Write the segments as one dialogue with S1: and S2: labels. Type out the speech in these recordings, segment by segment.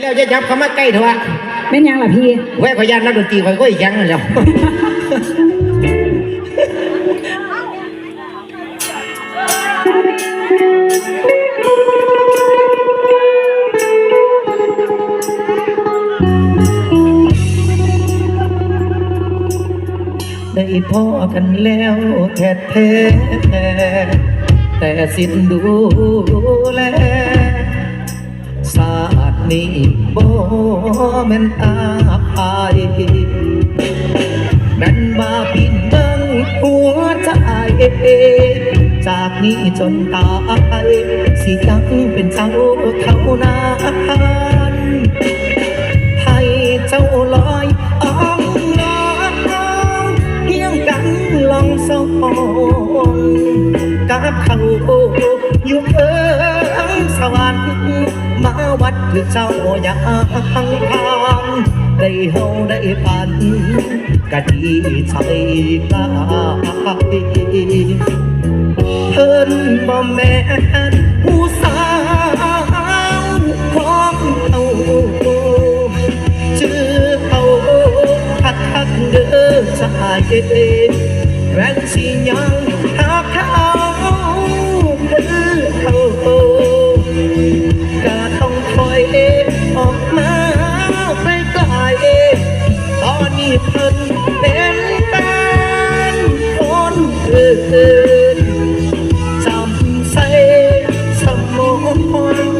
S1: แล้วจะยับเข้ามาใกล้เถอะวะ
S2: แม่นยังล่ะพี่
S1: แวะขอยานนักดนตรีคอยก็อีกอยังนั่นแหล้วได้พอกันแล้วแท้แท้ๆแต่สิ้นดูแลศาสตร์ นี้บ่แม่นอาภัยแม่นมาปินเบิงหัวใจจากนี้จนตายสิยังเป็นเจ้าเท่านั้นให้เจ้าลอยอ่องน้ำเพียงกันลองสองกับเขาอยู่เพิ่งสวรรค์ มาวัดคือเจ้าอย่างทางได้เฮาได้ปันกะดีใจกายเพิ่นบ่แม่นผู้สาวของเขาชื่อเขาคักคักเด้อชายแรงสิยัง นจำใส่สมอง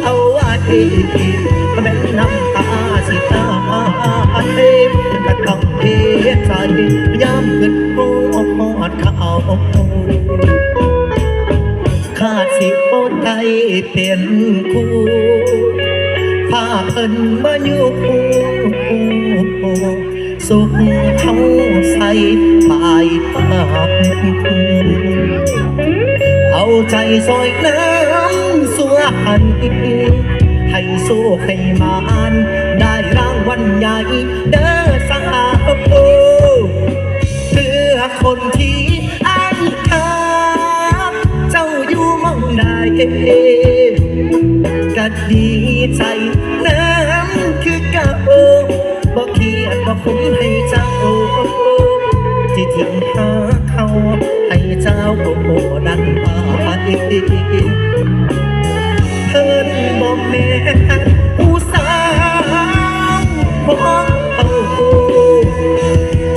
S1: เอาไว้แม้น้ำตาสิตายก็ต้องเพียใจย้ำขึ้นโหอดเขาวข้าสิโอไทยเป็นคู่พาเพิ่นมาอยู่คู่สุขเขา ใส่ปลายปากเอาใจซอยน้ำสัวหันให้สู้ให้มานได้รางวัลใหญ่เด้อสาวเพื่อคนที่อันคาเจ้าอยู่มองใดก็ดีใจ เพิ่นบ่แม่นผู้สาวของเขา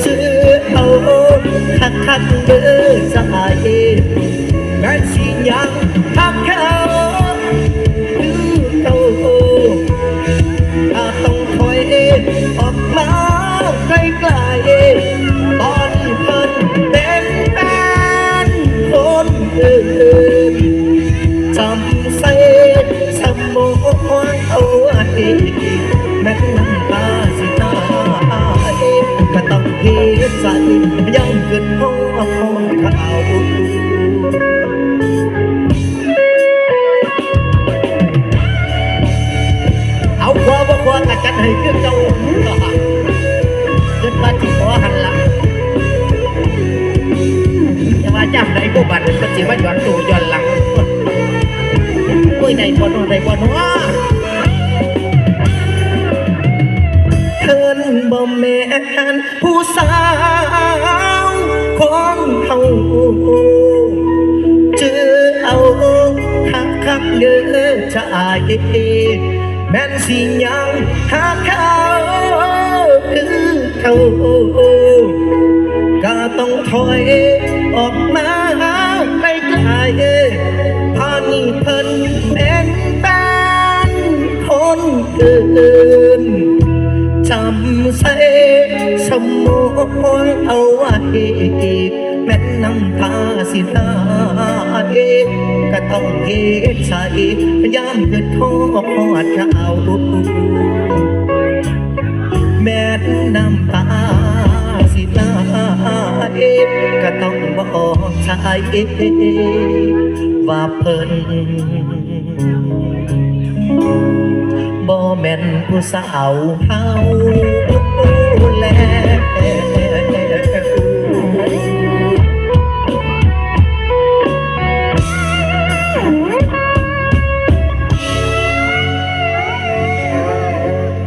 S1: ชื่อเอาคักคักๆเด้อใจแม้สิยังทักเขาคือเขาถ้าต้องถอยออกมาไกลๆตอนนี้เพิ่นเป็นแฟนคนอื่น เอาควาบ่ควากะจัดให้คือเจ้าขึ้นมาที่ขอหันหลังอย่าว่าจำได้บ่บัดก็สิมาย้อนตัวย้อนหลังโอ้ยได้บ่นาะได้บ่เนาะเพิ่นบ่แม่นผู้สาว ของเฮาเจอเอาคักคักเด้อชายแม่นสิยังหากเขาคือเขาก็ต้องถอยออกมาไกลๆพานี่เพิ่นเป็นแฟนคนอื่น จำใส่สมองเอาไว้แม้น้ำตาสิไหลก็ต้องเฮ็ดใจยามเกิดโทษเขาแม้น้ำตาสิไหลก็ต้องบอกใจว่าเพิ่น นผู้สาวเฮา